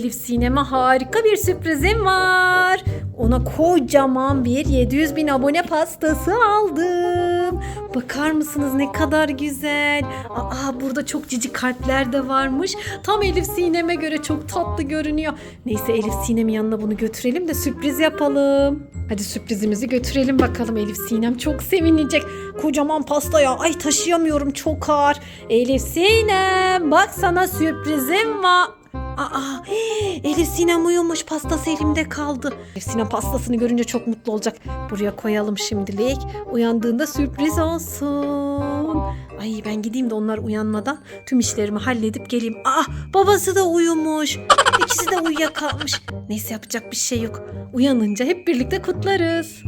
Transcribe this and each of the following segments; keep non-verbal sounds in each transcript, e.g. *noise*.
Elif Sinem'e harika bir sürprizim var. Ona kocaman bir 700 bin abone pastası aldım. Bakar mısınız ne kadar güzel. Aa burada çok cici kalpler de varmış. Tam Elif Sinem'e göre çok tatlı görünüyor. Neyse Elif Sinem'in yanına bunu götürelim de sürpriz yapalım. Hadi sürprizimizi götürelim bakalım Elif Sinem çok sevinecek. Kocaman pasta ya. Ay taşıyamıyorum çok ağır. Elif Sinem bak sana sürprizim var. Aa, Elif Sinem uyumuş pastası elimde kaldı. Elif Sinem pastasını görünce çok mutlu olacak. Buraya koyalım şimdilik. Uyandığında sürpriz olsun. Ay ben gideyim de onlar uyanmadan tüm işlerimi halledip geleyim. Aa babası da uyumuş. İkisi de uyuyakalmış. Neyse yapacak bir şey yok. Uyanınca hep birlikte kutlarız.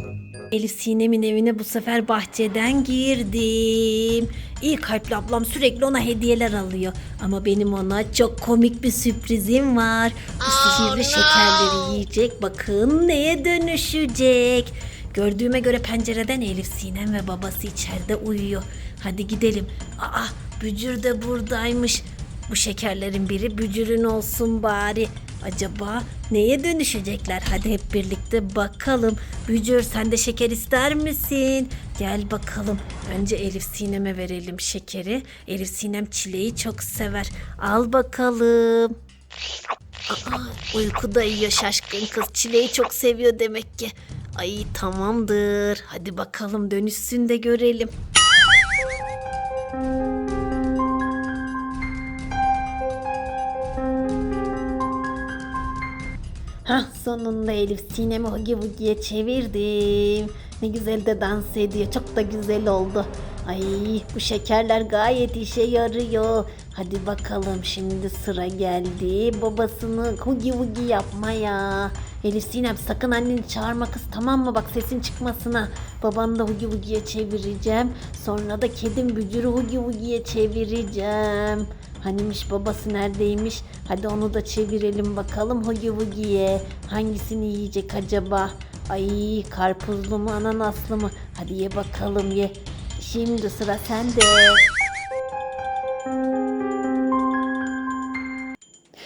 Elif Sinem'in evine bu sefer bahçeden girdim. İyi kalpli ablam sürekli ona hediyeler alıyor. Ama benim ona çok komik bir sürprizim var. Bu sihirli şekerleri yiyecek. Bakın neye dönüşecek. Gördüğüme göre pencereden Elif Sinem ve babası içeride uyuyor. Hadi gidelim. Aa Bücür de buradaymış. Bu şekerlerin biri Bücür'ün olsun bari. Acaba neye dönüşecekler? Hadi hep birlikte bakalım. Bücür sen de şeker ister misin? Gel bakalım. Önce Elif Sinem'e verelim şekeri. Elif Sinem çileği çok sever. Al bakalım. Aa, uykuda yiyor şaşkın kız. Çileği çok seviyor demek ki. Ay tamamdır. Hadi bakalım dönüşsün de görelim. Hah sonunda Elif sinemi Hugi Wugi'ye çevirdim. Ne güzel de dans ediyor. Çok da güzel oldu. Ay bu şekerler gayet işe yarıyor. Hadi bakalım şimdi sıra geldi. Babasını Hugi Wugi yapmaya. Elif Sinem sakın anneni çağırma kız tamam mı? Bak sesin çıkmasına. Babanı da Hugi Wugi'ye çevireceğim. Sonra da kedim bücürü Hugi Wugi'ye çevireceğim. Hanimiş babası neredeymiş? Hadi onu da çevirelim bakalım Hugi Wugi'ye. Hangisini yiyecek acaba? Ay karpuzlu mu ananaslı mı? Hadi ye bakalım ye. Şimdi sıra sende.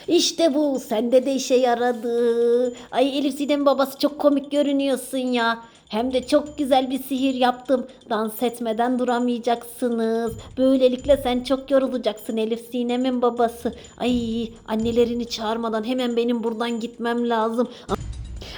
İşte bu sende de işe yaradı. Ay Elif babası çok komik görünüyorsun ya. Hem de çok güzel bir sihir yaptım. Dans etmeden duramayacaksınız. Böylelikle sen çok yorulacaksın Elif Sinem'in babası. Ay annelerini çağırmadan hemen benim buradan gitmem lazım.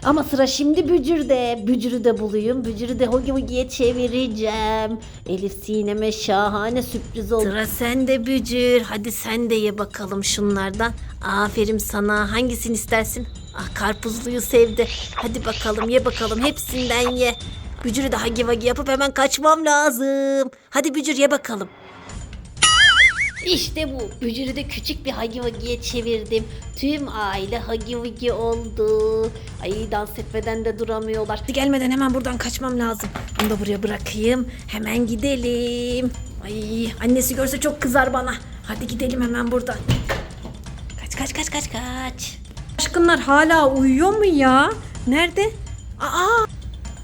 Ama sıra şimdi Bücür'de. Bücür'ü de bulayım. Bücür'ü de Hogi Wogi'ye çevireceğim. Elif Sinem'e şahane sürpriz oldu. Sıra sende Bücür. Hadi sen de ye bakalım şunlardan. Aferin sana. Hangisini istersin? Ah karpuzluyu sevdi. Hadi bakalım ye bakalım. Hepsinden ye. Bücür'ü de Hagi yapıp hemen kaçmam lazım. Hadi Bücür ye bakalım. İşte bu. Bücürü de küçük bir Hagi Wagi'ye çevirdim. Tüm aile Hagi Wagi oldu. Ay dans etmeden de duramıyorlar. Gelmeden hemen buradan kaçmam lazım. Bunu da buraya bırakayım. Hemen gidelim. Ay annesi görse çok kızar bana. Hadi gidelim hemen buradan. Kaç kaç kaç kaç kaç. Aşkınlar hala uyuyor mu ya? Nerede? Aa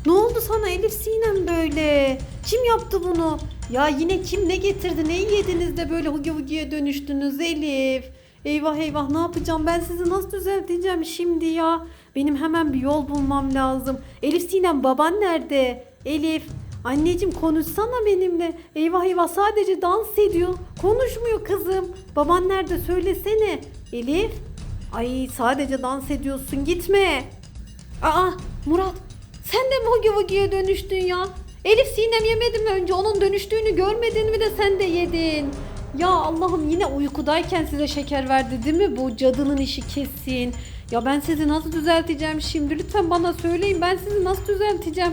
ne oldu sana Elif Sinem böyle? Kim yaptı bunu? Ya yine kim ne getirdi? Neyi yediniz de böyle hugi hugiye dönüştünüz Elif? Eyvah eyvah ne yapacağım? Ben sizi nasıl düzelteceğim şimdi ya? Benim hemen bir yol bulmam lazım. Elif Sinem baban nerede? Elif anneciğim konuşsana benimle. Eyvah eyvah sadece dans ediyor. Konuşmuyor kızım. Baban nerede söylesene. Elif ay sadece dans ediyorsun gitme. Aa Murat sen de mi Hugi Wugi'ye dönüştün ya? Elif Sinem yemedi mi önce? Onun dönüştüğünü görmedin mi de sen de yedin? Ya Allah'ım yine uykudayken size şeker verdi değil mi? Bu cadının işi kesin. Ya ben sizi nasıl düzelteceğim şimdi? Lütfen bana söyleyin. Ben sizi nasıl düzelteceğim?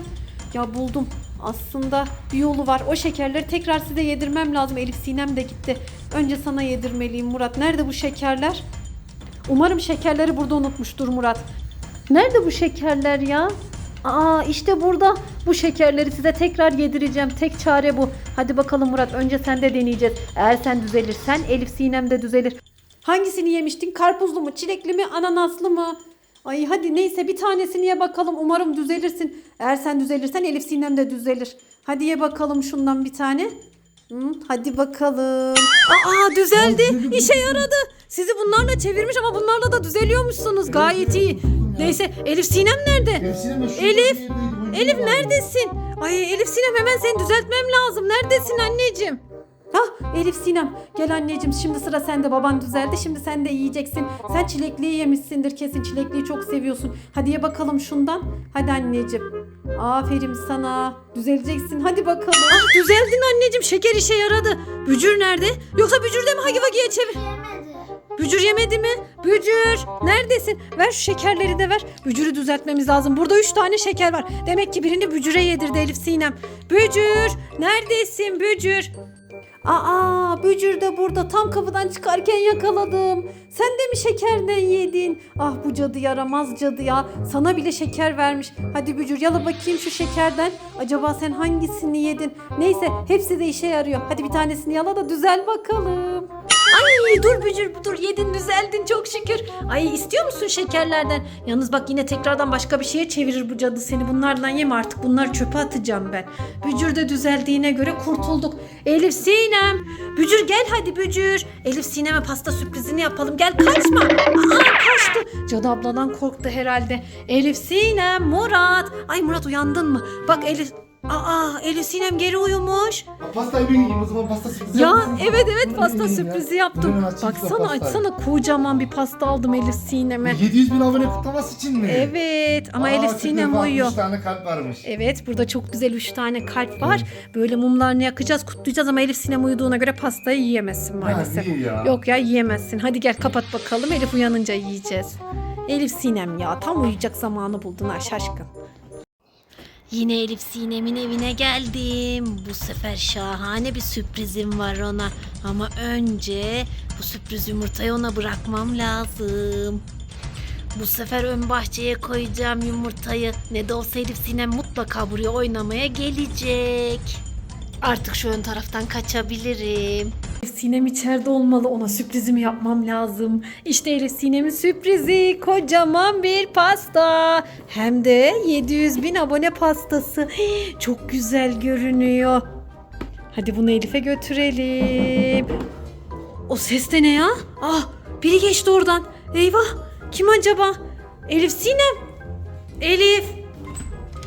Ya buldum. Aslında bir yolu var. O şekerleri tekrar size yedirmem lazım. Elif Sinem de gitti. Önce sana yedirmeliyim Murat. Nerede bu şekerler? Umarım şekerleri burada unutmuştur Murat. Nerede bu şekerler ya? Aa işte burada. Bu şekerleri size tekrar yedireceğim. Tek çare bu. Hadi bakalım Murat önce sen de deneyeceğiz. Eğer sen düzelirsen Elif Sinem de düzelir. Hangisini yemiştin? Karpuzlu mu, çilekli mi, ananaslı mı? Ay hadi neyse bir tanesini ye bakalım. Umarım düzelirsin. Eğer sen düzelirsen Elif Sinem de düzelir. Hadi ye bakalım şundan bir tane. Hı, hadi bakalım. Aa düzeldi. İşe yaradı. Sizi bunlarla çevirmiş ama bunlarla da düzeliyormuşsunuz. Gayet iyi. Neyse Elif Sinem nerede? Elif Elif, neredesin? Ay Elif Sinem hemen seni düzeltmem lazım. Neredesin anneciğim? Hah Elif Sinem gel anneciğim şimdi sıra sende baban düzeldi şimdi sen de yiyeceksin. Sen çilekliği yemişsindir kesin çilekliği çok seviyorsun. Hadi ye bakalım şundan. Hadi anneciğim. Aferin sana. Düzeleceksin hadi bakalım. Ah düzeldin anneciğim şeker işe yaradı. Bücür nerede? Yoksa Bücür de mi Hagi Vagi'ye çevir? Yemedi. Bücür yemedi mi? Bücür neredesin? Ver şu şekerleri de ver. Bücürü düzeltmemiz lazım. Burada üç tane şeker var. Demek ki birini Bücür'e yedirdi Elif Sinem. Bücür neredesin Bücür? Aa Bücür de burada tam kapıdan çıkarken yakaladım. Sen de mi şekerden yedin? Ah bu cadı yaramaz cadı ya. Sana bile şeker vermiş. Hadi Bücür yala bakayım şu şekerden. Acaba sen hangisini yedin? Neyse hepsi de işe yarıyor. Hadi bir tanesini yala da düzel bakalım. Ay dur Bücür dur yedin düzeldin çok şükür. Ay istiyor musun şekerlerden? Yalnız bak yine tekrardan başka bir şeye çevirir bu cadı seni. Bunlardan yeme artık bunları çöpe atacağım ben. Bücür de düzeldiğine göre kurtulduk. Elif Sinem. Bücür gel hadi Bücür. Elif Sinem'e pasta sürprizini yapalım. Gel kaçma. Aa kaçtı. Cadı abladan korktu herhalde. Elif Sinem, Murat. Ay Murat uyandın mı? Bak Elif... Aa Elif Sinem geri uyumuş. Pastayı ben yiyeyim o zaman pasta sürprizi Ya yapmasın. evet evet Bunu pasta yiyeyim ya. sürprizi yaptım. Hemen açayım size Baksana pastayı. açsana kocaman bir pasta aldım Elif Sinem'e. 700 bin abone kutlaması için mi? Evet ama Elif Sinem uyuyor. 60 tane kalp varmış. Evet burada çok güzel üç tane kalp var. Böyle mumlarını yakacağız kutlayacağız ama Elif Sinem uyuduğuna göre pastayı yiyemezsin maalesef. İyi ya. Yok ya yiyemezsin. Hadi gel kapat bakalım Elif uyanınca yiyeceğiz. Elif Sinem ya tam uyuyacak zamanı buldun ha şaşkın. Yine Elif Sinem'in evine geldim. Bu sefer şahane bir sürprizim var ona. Ama önce bu sürpriz yumurtayı ona bırakmam lazım. Bu sefer ön bahçeye koyacağım yumurtayı. Ne de olsa Elif Sinem mutlaka buraya oynamaya gelecek. Artık şu ön taraftan kaçabilirim. Sinem içeride olmalı. Ona sürprizimi yapmam lazım. İşte Elif Sinem'in sürprizi. Kocaman bir pasta. Hem de 700 bin abone pastası. *gasps* Çok güzel görünüyor. Hadi bunu Elif'e götürelim. O ses de ne ya? Ah biri geçti oradan. Eyvah kim acaba? Elif Sinem. Elif.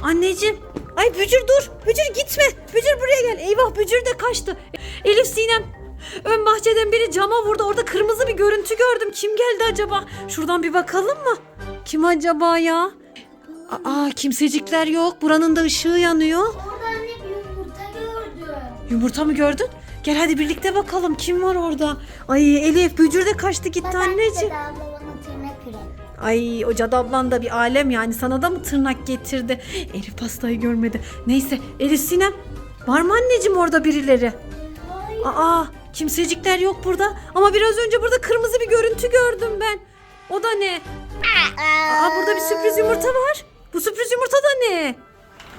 Anneciğim. Ay Bücür dur. Bücür gitme. Bücür buraya gel. Eyvah Bücür de kaçtı. Elif Sinem. Ön bahçeden biri cama vurdu. Orada kırmızı bir görüntü gördüm. Kim geldi acaba? Şuradan bir bakalım mı? Kim acaba ya? Aa kimsecikler yok. Buranın da ışığı yanıyor. Orada anne bir yumurta gördüm. Yumurta mı gördün? Gel hadi birlikte bakalım kim var orada. Ay Elif Bücür de kaçtı gitti anneciğim. Tırnak kırın. Ay o cadı ablan da bir alem yani sana da mı tırnak getirdi? Elif pastayı görmedi. Neyse Elif Sinem var mı anneciğim orada birileri? Hayır. Aa kimsecikler yok burada ama biraz önce burada kırmızı bir görüntü gördüm ben. O da ne? Aa burada bir sürpriz yumurta var. Bu sürpriz yumurta da ne?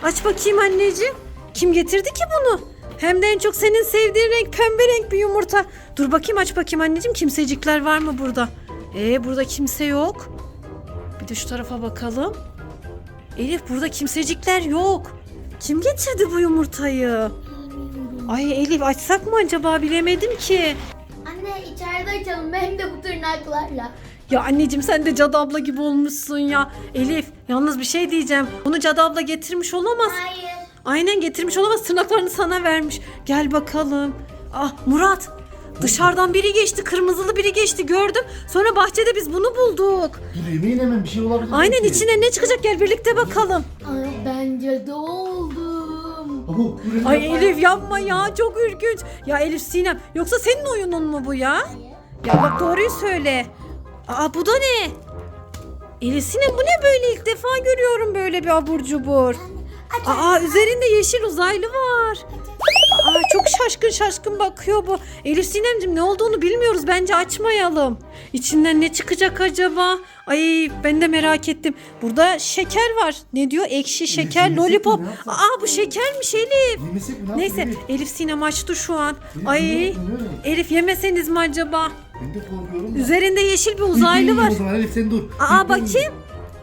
Aç bakayım anneciğim. Kim getirdi ki bunu? Hem de en çok senin sevdiğin renk pembe renk bir yumurta. Dur bakayım aç bakayım anneciğim kimsecikler var mı burada? Ee burada kimse yok. Bir de şu tarafa bakalım. Elif burada kimsecikler yok. Kim getirdi bu yumurtayı? Ay Elif açsak mı acaba bilemedim ki. Anne içeride açalım hem de bu tırnaklarla. Ya anneciğim sen de Cadı abla gibi olmuşsun ya. Elif yalnız bir şey diyeceğim. Bunu Cadı abla getirmiş olamaz. Hayır. Aynen getirmiş olamaz. Tırnaklarını sana vermiş. Gel bakalım. Ah Murat. Dışarıdan biri geçti. Kırmızılı biri geçti gördüm. Sonra bahçede biz bunu bulduk. Dur yemeğin hemen bir şey olabilir. Aynen belki. içine ne çıkacak gel birlikte bakalım. Ay, ben cadı oldum. Ay yapma. Elif yapma ya çok ürkünç. Ya Elif Sinem yoksa senin oyunun mu bu ya? Ya bak doğruyu söyle. Aa bu da ne? Elif Sinem bu ne böyle ilk defa görüyorum böyle bir abur cubur. Aa üzerinde yeşil uzaylı var. Aa çok şaşkın şaşkın bakıyor bu. Elif Sinemcim ne olduğunu bilmiyoruz bence açmayalım. İçinden ne çıkacak acaba? Ay ben de merak ettim. Burada şeker var. Ne diyor? Ekşi şeker, yemesek mi, lollipop. ne yapsak? Aa bu şekermiş Elif. Yemesek mi? Ne Neyse? Elif Sinem açtı şu an. Elif, Ay Elif, yemeseniz mi acaba? Ben de korkuyorum da. Üzerinde yeşil bir uzaylı var. O zaman Elif sen dur. Aa bakayım.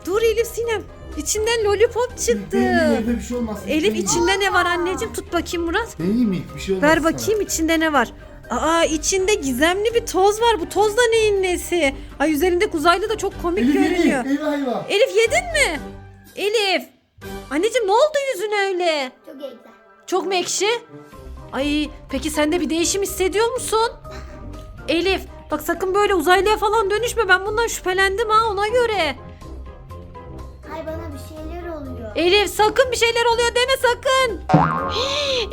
Dur Elif Sinem. İçinden lollipop çıktı. Elif'e bir şey olmasın. Elif içinde ne var anneciğim? Tut bakayım Murat. Değil mi? Bir şey olmasın. Ver bakayım içinde ne var? Aa içinde gizemli bir toz var. Bu toz da neyin nesi? Ay üzerindeki uzaylı da çok komik Elif görünüyor. yedi. Eyvah eyvah. Elif yedin mi? Elif. Anneciğim ne oldu yüzüne öyle? Çok güzel. Çok mu ekşi? Ay peki sen de bir değişim hissediyor musun? Elif bak sakın böyle uzaylıya falan dönüşme. Ben bundan şüphelendim ha ona göre. Bir şeyler oluyor. Elif sakın bir şeyler oluyor deme sakın.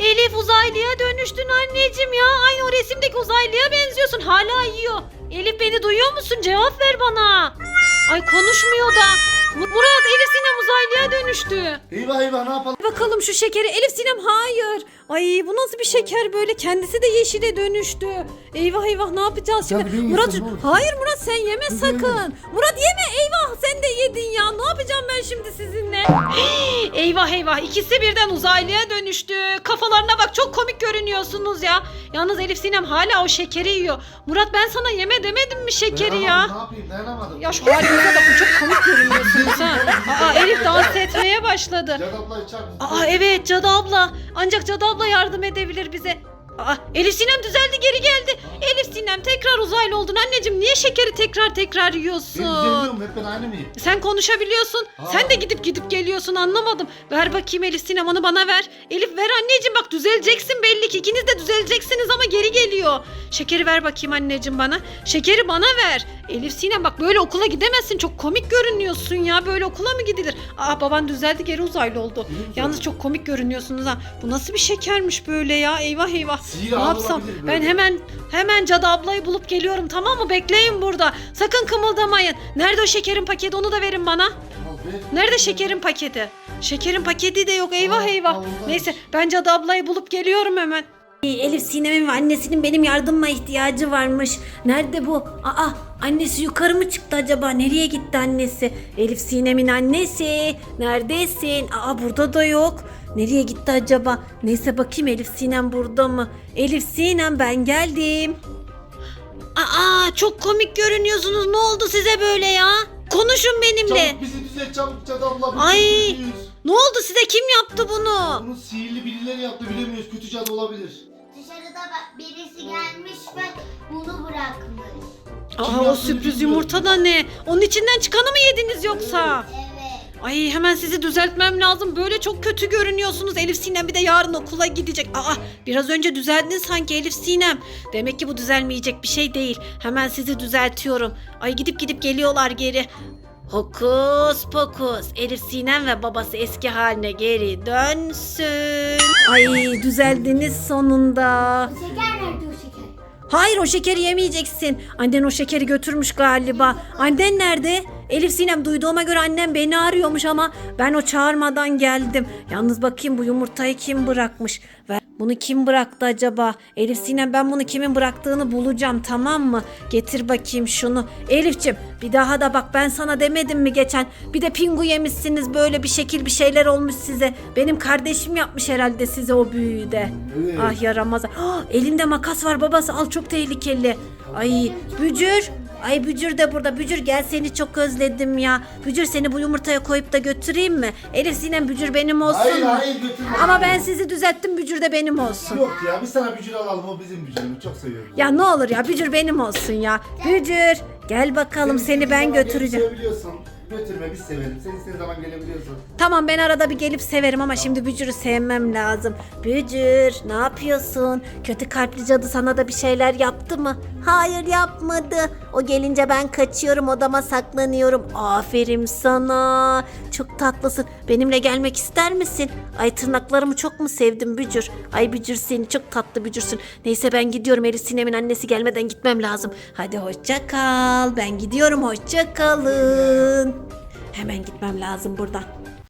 *gasps* Elif uzaylıya dönüştün anneciğim ya. Aynı o resimdeki uzaylıya benziyorsun. Hala yiyor. Elif beni duyuyor musun? Cevap ver bana. Ay konuşmuyor da. Mu- Murat Elif Sinem uzaylıya dönüştü. Eyvah eyvah ne yapalım? Bakalım şu şekeri. Elif Sinem hayır. Ay bu nasıl bir şeker böyle? Kendisi de yeşile dönüştü. Eyvah eyvah ne yapacağız Ya şimdi? ben Murat yesem ne olur? hayır Murat sen yeme Kız sakın. yemez. Murat yeme eyvah sen de yedin ya. Ne yapacağım ben şimdi sizinle? *gasps* eyvah eyvah ikisi birden uzaylıya dönüştü. Kafalarına bak çok komik görünüyorsunuz ya. Yalnız Elif Sinem hala o şekeri yiyor. Murat ben sana yeme demedim mi şekeri ya? Ne yapayım dayanamadım. Ya şu halinize bakın çok komik görünüyorsunuz ha. *laughs* Aa Elif dans etmeye başladı. Cadı abla çak. Aa evet Cadı abla. Ancak Cadı abla yardım edebilir bize. Aa Elif Sinem düzeldi geri geldi. Elif Sinem tekrar uzaylı oldun anneciğim. Niye şekeri tekrar tekrar Ben yiyorsun? düzelmiyorum hep ben aynı mıyım? Sen konuşabiliyorsun. Aa. Sen de gidip gidip geliyorsun anlamadım. Ver bakayım Elif Sinem onu bana ver. Elif ver anneciğim bak düzeleceksin belli ki. İkiniz de düzeleceksiniz ama geri geliyor. Şekeri ver bakayım anneciğim bana. Şekeri bana ver. Elif Sinem bak böyle okula gidemezsin. Çok komik görünüyorsun ya. Böyle okula mı gidilir? Aa baban düzeldi geri uzaylı oldu. Yalnız çok komik görünüyorsunuz ha. Bu nasıl bir şekermiş böyle ya? Eyvah eyvah. Sihir Ne yapsam? Ben hemen hemen cadı ablayı bulup geliyorum tamam mı? Bekleyin burada. Sakın kımıldamayın. Nerede o şekerin paketi? Onu da verin bana. Nerede şekerin paketi? Şekerin paketi de yok. Eyvah eyvah. Neyse ben cadı ablayı bulup geliyorum hemen. Elif Sinem'in ve annesinin benim yardıma ihtiyacı varmış. Nerede bu? Aa annesi yukarı mı çıktı acaba? Nereye gitti annesi? Elif Sinem'in annesi. Neredesin? Aa burada da yok. Nereye gitti acaba? Neyse bakayım Elif Sinem burada mı? Elif Sinem ben geldim. Aa çok komik görünüyorsunuz. Ne oldu size böyle ya? Konuşun benimle. Çabuk bizi düzelt çabuk cadı abla. Ay. Ne oldu size? Kim yaptı bunu? Bunu sihirli birileri yaptı bilemiyoruz. Kötü cadı olabilir. Dışarıda bak birisi gelmiş ve bunu bırakmış. Aa o yaptığını sürpriz bilmiyorum. yumurta da ne? Onun içinden çıkanı mı yediniz yoksa? Evet. Ay hemen sizi düzeltmem lazım. Böyle çok kötü görünüyorsunuz. Elif Sinem bir de yarın okula gidecek. Aa biraz önce düzeldin sanki Elif Sinem. Demek ki bu düzelmeyecek bir şey değil. Hemen sizi düzeltiyorum. Ay gidip gidip geliyorlar geri. Hokus pokus. Elif Sinem ve babası eski haline geri dönsün. Ay düzeldiniz sonunda. Şeker nerede o şeker? Hayır o şekeri yemeyeceksin. Annen o şekeri götürmüş galiba. Annen nerede? Elif Sinem duyduğuma göre annem beni arıyormuş ama ben o çağırmadan geldim. Yalnız bakayım bu yumurtayı kim bırakmış? Ve bunu kim bıraktı acaba? Elif Sinem ben bunu kimin bıraktığını bulacağım tamam mı? Getir bakayım şunu. Elifçim bir daha da bak ben sana demedim mi geçen? Bir de pingu yemişsiniz böyle bir şekil bir şeyler olmuş size. Benim kardeşim yapmış herhalde size o büyüyü de. Evet. Ah yaramaz. Ah, elinde makas var babası al çok tehlikeli. Ay Bücür. Ay Bücür de burada. Bücür gel seni çok özledim ya. Bücür seni bu yumurtaya koyup da götüreyim mi? Elif Sinem Bücür benim olsun Hayır mu? hayır götürme. Ama ben sizi düzelttim Bücür de benim olsun. Yok ya biz sana bücür alalım o bizim bücürümüz. Çok seviyoruz. Ya ne olur ya Bücür benim olsun ya. Bücür gel bakalım Sen seni ben götüreceğim. sevebiliyorsun. Götürme biz sevelim. Sen istediğin zaman gelebiliyorsun. Tamam ben arada bir gelip severim ama şimdi Bücür'ü sevmem lazım. Bücür ne yapıyorsun? Kötü kalpli cadı sana da bir şeyler yaptı mı? Hayır yapmadı. O gelince ben kaçıyorum odama saklanıyorum. Aferin sana. Çok tatlısın. Benimle gelmek ister misin? Ay tırnaklarımı çok mu sevdim Bücür? Ay Bücür seni çok tatlı Bücürsün. Neyse ben gidiyorum. Elif Sinem'in annesi gelmeden gitmem lazım. Hadi hoşça kal. Ben gidiyorum hoşça kalın. Hemen gitmem lazım buradan.